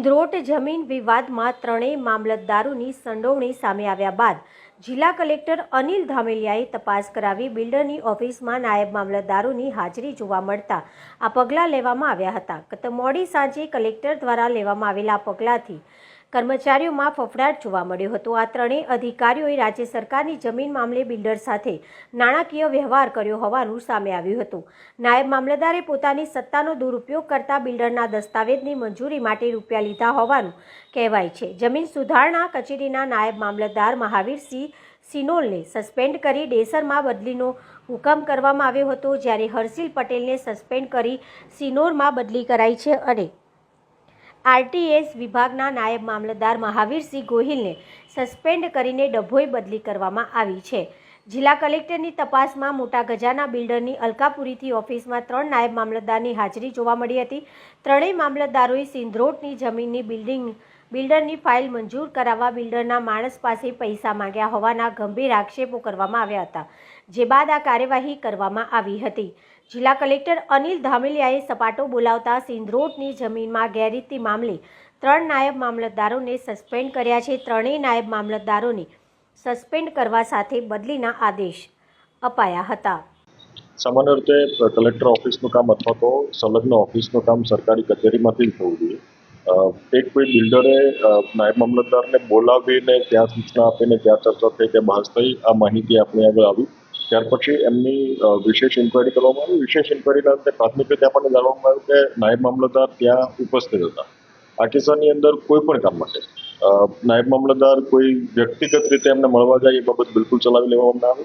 સિંધરોટ જમીન વિવાદમાં ત્રણેય મામલતદારોની સંડોવણી સામે આવ્યા બાદ જિલ્લા કલેક્ટર અનિલ ધામેલિયાએ તપાસ કરાવી બિલ્ડરની ઓફિસમાં નાયબ મામલતદારોની હાજરી જોવા મળતા આ પગલાં લેવામાં આવ્યા હતા. ગત મોડી સાંજે કલેક્ટર દ્વારા લેવામાં આવેલા પગલાંથી કર્મચારીઓમાં ફફડાટ જોવા મળ્યો હતો. આ ત્રણેય અધિકારીઓએ રાજ્ય સરકારની જમીન મામલે બિલ્ડર સાથે નાણાકીય વ્યવહાર કર્યો હોવાનું સામે આવ્યું હતું. નાયબ મામલતદારે પોતાની સત્તાનો દુરુપયોગ કરતા બિલ્ડરના દસ્તાવેજની મંજૂરી માટે રૂપિયા લીધા હોવાનું કહેવાય છે. જમીન સુધારણા કચેરીના નાયબ મામલતદાર મહાવીરસિંહ સિનોલને સસ્પેન્ડ કરી ડેસરમાં બદલીનો હુકમ કરવામાં આવ્યો હતો. જ્યારે હર્ષિલ પટેલને સસ્પેન્ડ કરી સિનોરમાં બદલી કરાઈ છે અને આરટીએસ વિભાગના નાયબ મામલતદાર મહાવીરસિંહ ગોહિલને સસ્પેન્ડ કરીને ડભોઈ બદલી કરવામાં આવી છે. જિલ્લા કલેક્ટરની તપાસમાં મોટા ગજાના બિલ્ડરની અલકાપુરીથી ઓફિસમાં ત્રણ નાયબ મામલતદારની હાજરી જોવા મળી હતી. ત્રણેય મામલતદારોએ સિંધરોટની જમીનની બિલ્ડિંગ બિલ્ડરની ફાઇલ મંજૂર કરાવવા બિલ્ડરના માણસ પાસે પૈસા માંગ્યા હોવાના ગંભીર આક્ષેપો કરવામાં આવ્યા હતા, જે બાદ આ કાર્યવાહી કરવામાં આવી હતી. જિલ્લા કલેક્ટર અનિલ ધામેલિયાએ સપાટો બોલાવતા સિંધરોટની જમીનમાં ગેરરીતિ મામલે ત્રણ નાયબ મામલતદારોને સસ્પેન્ડ કર્યા છે. ત્રણેય નાયબ મામલતદારોને સસ્પેન્ડ કરવા સાથે બદલીના આદેશ અપાયા હતા. સામાન્ય રીતે કલેક્ટર ઓફિસનું કામ અથવા તો સંલગ્ન ઓફિસનું કામ સરકારી કચેરીમાંથી જ થવું જોઈએ. એક કોઈ બિલ્ડરે નાયબ મામલતદારને બોલાવીને ત્યાં સૂચના આપીને ત્યાં ચર્ચા થઈ કે બહાસ થઈ, આ માહિતી આપણી આગળ આવી. ત્યાર પછી એમની વિશેષ ઇન્કવાયરી કરવામાં આવી. વિશેષ ઇન્કવાયરીના અંતે પ્રાથમિક રીતે આપણને જાણવામાં આવ્યું કે નાયબ મામલતદાર ત્યાં ઉપસ્થિત હતા. આ કિસ્સાની અંદર કોઈ પણ કામ માટે. નાયબ મામલતદાર કોઈ વ્યક્તિગત રીતે એમને મળવા જાય એ બાબત બિલકુલ ચલાવી લેવામાં આવે.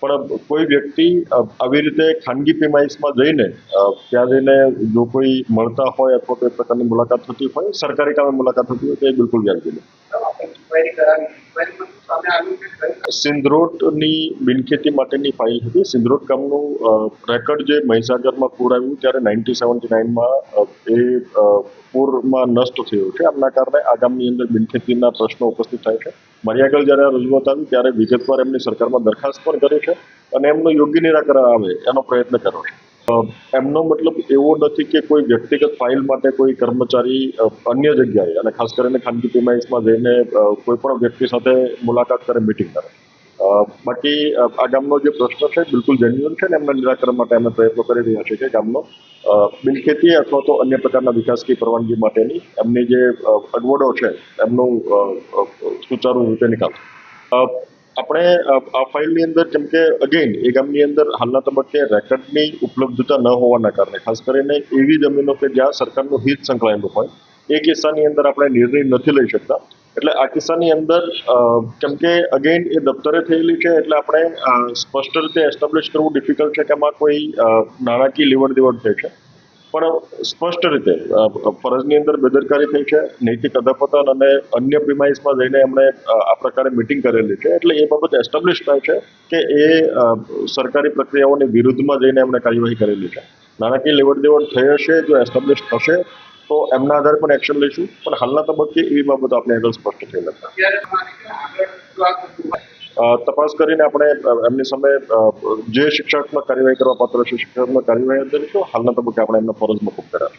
પણ કોઈ વ્યક્તિ આવી રીતે ખાનગી પ્રિમાઇસમાં જઈને ત્યાં જઈને જો કોઈ મળતા હોય અથવા કોઈ પ્રકારની મુલાકાત થતી હોય, સરકારી કામે મુલાકાત થતી હોય, તો એ બિલકુલ વ્યાજબી સિંધરોટની બિનખેતી માટેની ફાઇલ હતી. સિંધરોટ ગામનું રેકર્ડ જે મહીસાગરમાં પૂર આવ્યું ત્યારે નાઇન્ટી સેવન્ટી નાઇનમાં એ પૂરમાં નષ્ટ થયું છે. આમના કારણે આગામી અંદર બિનખેતીના પ્રશ્નો ઉપસ્થિત થાય છે. મારી જ્યારે રજૂઆત આવી ત્યારે વિગતવાર એમની સરકારમાં દરખાસ્ત પણ કરી છે અને એમનું યોગ્ય નિરાકરણ આવે એનો પ્રયત્ન કર્યો છે. એમનો મતલબ એવો નથી કે કોઈ વ્યક્તિગત ફાઇલ માટે કોઈ કર્મચારી અન્ય જગ્યાએ અને ખાસ કરીને ખાનગી પીમાઇસમાં જઈને કોઈ પણ વ્યક્તિ સાથે મુલાકાત કરે મિટિંગ કરે. બાકી આ ગામનો જે પ્રશ્ન છે, બિલકુલ જેન્યુઅન છે ને એમના નિરાકરણ માટે અમે પ્રયત્નો કરી રહ્યા છીએ કે ગામનો બિનખેતી અથવા તો અન્ય પ્રકારના વિકાસની પરવાનગી માટેની એમની જે અગવડો છે, એમનું સુચારુ રીતે નિકાલ. આપણે આ ફાઇલની અંદર કેમ કે અગેન એ ગામની અંદર હાલના તબક્કે રેકર્ડની ઉપલબ્ધતા ન હોવાના કારણે, ખાસ કરીને એવી જમીનો કે જ્યાં સરકારનું હિત સંકળાયેલું હોય, એ કિસ્સાની અંદર આપણે નિર્ણય નથી લઈ શકતા. એટલે આ કિસ્સાની અંદર કેમ કે અગેન એ દફતરે થયેલી છે એટલે આપણે સ્પષ્ટ રીતે એસ્ટાબ્લિશ કરવું ડિફિકલ્ટ છે કે આમાં કોઈ નાણાકીય લેવડ દેવડ થઈ છે. પણ સ્પષ્ટ રીતે ફરજની અંદર બેદરકારી થઈ છે, નૈતિક અધપતન અને અન્ય પ્રિમાઇસમાં જઈને એમણે આ પ્રકારે મિટિંગ કરેલી છે. એટલે એ બાબત એસ્ટાબ્લિશ થાય છે કે એ સરકારી પ્રક્રિયાઓની વિરુદ્ધમાં જઈને એમણે કાર્યવાહી કરેલી છે. નાણાકીય લેવડ દેવડ થઈ હશે, જો એસ્ટાબ્લિશ થશે તો એમના આધારે પણ એક્શન લઈશું. પણ હાલના તબક્કે એવી બાબતો આપણે આગળ સ્પષ્ટ થઈ નથી. તપાસ કરીને આપણે એમની સામે જે શિક્ષાત્મક કાર્યવાહી કરવા પાત્ર છે શિક્ષાત્મક કાર્યવાહી કરીશું હાલના તબક્કે આપણે એમના ફરજ મુકુબ કર્યા